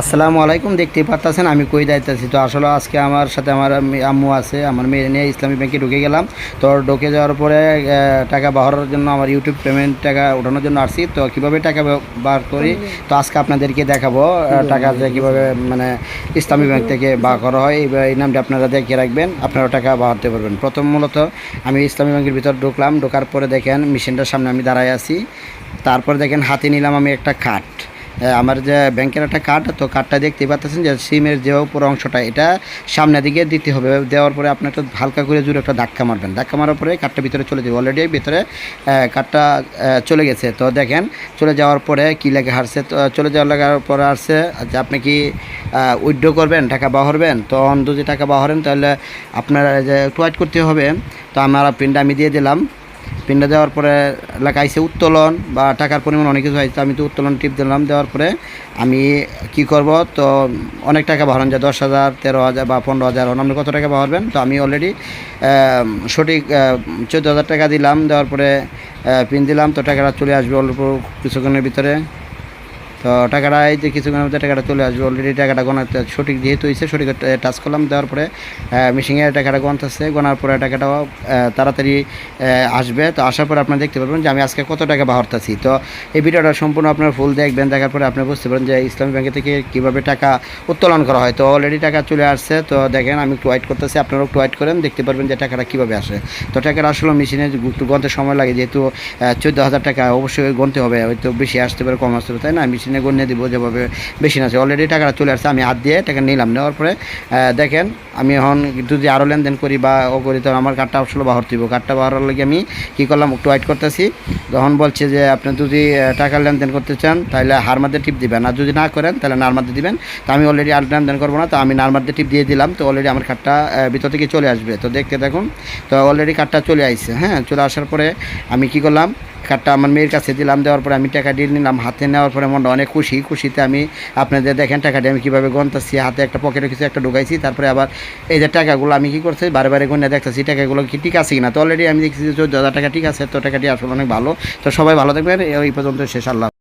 আসসালামু আলাইকুম দেখতেই পারতেছেন আমি কই দায়িত্ব তো আসলে আজকে আমার সাথে আমার আম্মু আছে আমার মেয়ে নিয়ে ইসলামী ব্যাংকে ঢুকে গেলাম। তো ঢুকে যাওয়ার পরে টাকা বাহারের জন্য আমার ইউটিউব পেমেন্ট টাকা ওঠানোর জন্য আসছি। তো কীভাবে টাকা বার করি? তো আজকে আপনাদেরকে দেখাবো টাকা যে কীভাবে মানে ইসলামী ব্যাংক থেকে বার করা হয় এই নামটা আপনারা দেখে রাখবেন আপনারা টাকা বাড়তে পারবেন। প্রথম মূলত আমি ইসলামী ব্যাংকের ভিতর ঢুকলাম ঢোকার পরে দেখেন মেশিনটার সামনে আমি দাঁড়ায় আছি। তারপর দেখেন হাতে নিলাম আমি একটা আহ, আমার যে ব্যাংকের একটা কার্ড তো কার্ডটা দেখতে পাচ্ছেন যে সিমের যে উপর অংশটা, এটা সামনের দিকে দিতে হবে। দেওয়ার পরে আপনি একটা হালকা করে জুড়ে একটা ধাক্কা মারবেন। ধাক্কা মারার পরে কার্ডটা ভিতরে চলে যাবে। অলরেডি ভিতরে কার্ডটা চলে গেছে। তো দেখেন, চলে যাওয়ার পরে কী লেগে হারছে তো চলে যাওয়ার লাগার পরে আসছে যে আপনি কি উইথড্র করবেন, টাকা বাহরবেন তো অন যদি টাকা বাহরেন, তাহলে আপনার যে টুয়াইট করতে হবে। তো আমার পিনটা আমি দিয়ে দিলাম। পিনটা দেওয়ার পরে লেখাইছে উত্তোলন বা টাকার পরিমাণ অনেক কিছু হয়েছে আমি তো উত্তোলন টিপ দিলাম, দেওয়ার পরে আমি কি করব? তো অনেক টাকা বাড়ান যায়, দশ হাজার, তেরো হাজার বা পনেরো হাজার আপনি কত টাকা বাড়বেন? তো আমি অলরেডি সঠিক চোদ্দ হাজার টাকা দিলাম, দেওয়ার পরে পিন দিলাম, তো টাকাটা চলে আসবে অল্প কিছুক্ষণের ভিতরে। তো টাকাটা এই যে কিছুক্ষণের মধ্যে টাকাটা চলে আসবে। অলরেডি টাকাটা গোনাতে সঠিক যেহেতু হয়েছে, সঠিক টাচ করলাম। দেওয়ার পরে মেশিনে টাকাটা গনতেছে গোনার পরে টাকাটাও তাড়াতাড়ি আসবে। তো আসার পরে আপনারা দেখতে পারবেন যে আমি আজকে কত টাকা বাহরতাছি তো এই ভিডিওটা সম্পূর্ণ আপনার ফুল দেখবেন। দেখার পরে আপনি বুঝতে পারেন যে ইসলামী ব্যাংকে থেকে কীভাবে টাকা উত্তোলন করা হয়। তো অলরেডি টাকা চলে আসছে। তো দেখেন, আমি একটু ওয়াইট করতেছি। আপনারাও একটু ওয়াইট করেন। দেখতে পারবেন যে টাকাটা কীভাবে আসে। তো টাকাটা আসলে মেশিনে একটু গনতে সময় লাগে। যেহেতু চোদ্দ হাজার টাকা অবশ্যই গনতে হবে। হয়তো বেশি আসতে পারে, কম আসতে পারে। তাই না? মেশিনে গনিয়ে দিব যেভাবে বেশি না আছে। অলরেডি টাকাটা চলে আসছে, আমি হাত দিয়ে টাকা নিলাম। নেওয়ার পরে দেখেন, আমি এখন যদি আরও লেনদেন করি বা ও করি, তো আমার কার্ডটা আসলে বাহর দিব। কার্ডটা বাহরার লাগে আমি কী করলাম, একটু ওয়াইট করতেছি। তখন বলছে যে, আপনি যদি টাকা লেনদেন করতে চান, তাহলে হার মধ্যে টিপ দিবেন। আর যদি না করেন, তাহলে নার মধ্যে দিবেন। তো আমি অলরেডি আর লেনদেন করব না, তো আমি নার মধ্যে টিপ দিয়ে দিলাম। তো অলরেডি আমার কার্ডটা ভিতর থেকে চলে আসবে। তো দেখতে দেখুন তো অলরেডি কার্ডটা চলে আসছে হ্যাঁ চলে আসার পরে আমি কি করলাম কার্ডটা আমার মেয়ের কাছে দিলাম, দেওয়ার পরে আমি টাকা দিয়ে নিলাম, হাতে নেওয়ার পরে মনটা অনেক খুশি। খুশিতে আমি আপনাদের দেখেন টাকাটি আমি কীভাবে গন্তাছি, হাতে একটা পকেটে কিছু একটা ঢুকাইছি, তারপরে আবার এই যে টাকাগুলো আমি কী করছি, বারে বারে গুনে দেখতেছি, টাকাগুলো কি ঠিক আছে কিনা? তো অলরেডি আমি দেখছি যে চোদ্দ টাকা ঠিক আছে, তো টাকাটি আসলে অনেক ভালো। তো সবাই ভালো থাকবেন, এই পর্যন্ত শেষ, আল্লাহ